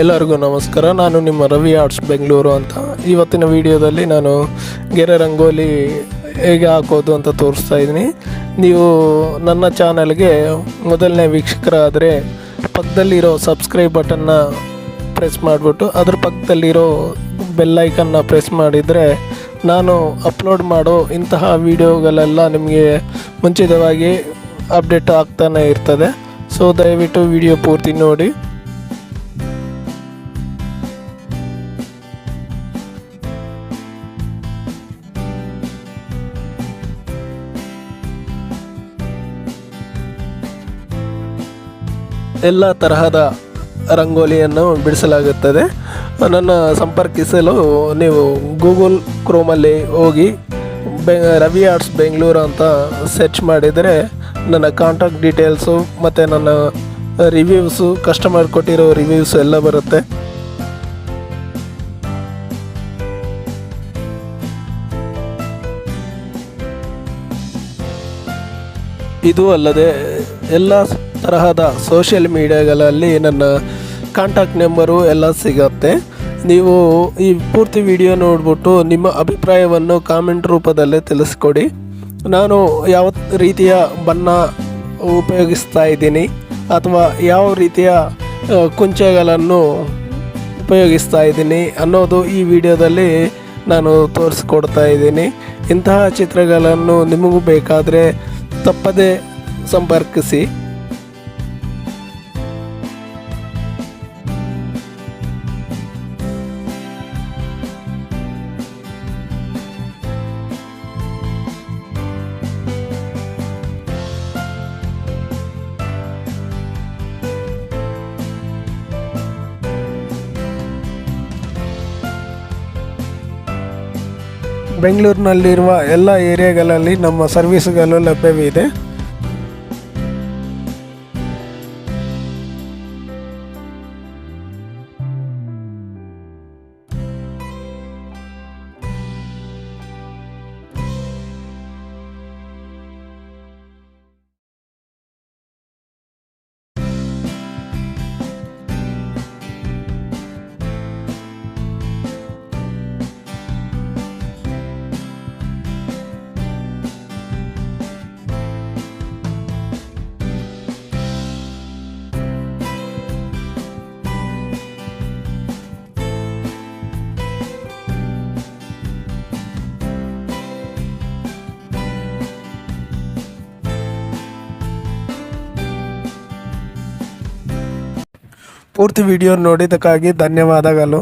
ಎಲ್ಲರಿಗೂ ನಮಸ್ಕಾರ. ನಾನು ನಿಮ್ಮ ರವಿ ಆರ್ಟ್ಸ್ ಬೆಂಗಳೂರು ಅಂತ. ಇವತ್ತಿನ ವಿಡಿಯೋದಲ್ಲಿ ನಾನು ಗೆರೆ ರಂಗೋಲಿ ಹೇಗೆ ಹಾಕೋದು ಅಂತ ತೋರಿಸ್ತಾ ಇದ್ದೀನಿ. ನೀವು ನನ್ನ ಚಾನಲ್ಗೆ ಮೊದಲನೇ ವೀಕ್ಷಕರಾದರೆ ಪಕ್ಕದಲ್ಲಿರೋ ಸಬ್ಸ್ಕ್ರೈಬ್ ಬಟನ್ನ ಪ್ರೆಸ್ ಮಾಡಿಬಿಟ್ಟು, ಅದ್ರ ಪಕ್ಕದಲ್ಲಿರೋ ಬೆಲ್ಲೈಕನ್ನ ಪ್ರೆಸ್ ಮಾಡಿದರೆ ನಾನು ಅಪ್ಲೋಡ್ ಮಾಡೋ ಇಂತಹ ವಿಡಿಯೋಗಳೆಲ್ಲ ನಿಮಗೆ ಮುಂಚಿತವಾಗಿ ಅಪ್ಡೇಟ್ ಆಗ್ತಾನೆ ಇರ್ತದೆ. ಸೊ ದಯವಿಟ್ಟು ವಿಡಿಯೋ ಪೂರ್ತಿ ನೋಡಿ. ಎಲ್ಲ ತರಹದ ರಂಗೋಲಿಯನ್ನು ಬಿಡಿಸಲಾಗುತ್ತದೆ. ನನ್ನ ಸಂಪರ್ಕಿಸಲು ನೀವು ಗೂಗಲ್ ಕ್ರೋಮಲ್ಲಿ ಹೋಗಿ ಬೆ, ರವಿ ಆರ್ಟ್ಸ್ ಬೆಂಗಳೂರು ಅಂತ ಸರ್ಚ್ ಮಾಡಿದರೆ ನನ್ನ ಕಾಂಟ್ಯಾಕ್ಟ್ ಡೀಟೇಲ್ಸು ಮತ್ತು ನನ್ನ ರಿವ್ಯೂಸು, ಕಸ್ಟಮರ್ ಕೊಟ್ಟಿರೋ ರಿವ್ಯೂಸ್ ಎಲ್ಲ ಬರುತ್ತೆ. ಇದು ಅಲ್ಲದೆ ಎಲ್ಲ ತರಹದ ಸೋಷಿಯಲ್ ಮೀಡಿಯಾಗಳಲ್ಲಿ ನನ್ನ ಕಾಂಟ್ಯಾಕ್ಟ್ ನಂಬರು ಎಲ್ಲ ಸಿಗತ್ತೆ. ನೀವು ಈ ಪೂರ್ತಿ ವಿಡಿಯೋ ನೋಡಿಬಿಟ್ಟು ನಿಮ್ಮ ಅಭಿಪ್ರಾಯವನ್ನು ಕಾಮೆಂಟ್ ರೂಪದಲ್ಲೇ ತಿಳಿಸ್ಕೊಡಿ. ನಾನು ಯಾವ ರೀತಿಯ ಬಣ್ಣ ಉಪಯೋಗಿಸ್ತಾ ಇದ್ದೀನಿ ಅಥವಾ ಯಾವ ರೀತಿಯ ಕುಂಚೆಗಳನ್ನು ಉಪಯೋಗಿಸ್ತಾ ಇದ್ದೀನಿ ಅನ್ನೋದು ಈ ವಿಡಿಯೋದಲ್ಲಿ ನಾನು ತೋರಿಸ್ಕೊಡ್ತಾ ಇದ್ದೀನಿ. ಇಂತಹ ಚಿತ್ರಗಳನ್ನು ನಿಮಗೂ ಬೇಕಾದರೆ ತಪ್ಪದೇ ಸಂಪರ್ಕಿಸಿ. ಬೆಂಗಳೂರಿನಲ್ಲಿರುವ ಎಲ್ಲ ಏರಿಯಾಗಳಲ್ಲಿ ನಮ್ಮ ಸರ್ವಿಸ್ಗಳು ಲಭ್ಯವಿದೆ. ಪೂರ್ತಿ ವಿಡಿಯೋ ನೋಡಿದ್ದಕ್ಕಾಗಿ ಧನ್ಯವಾದಗಳು.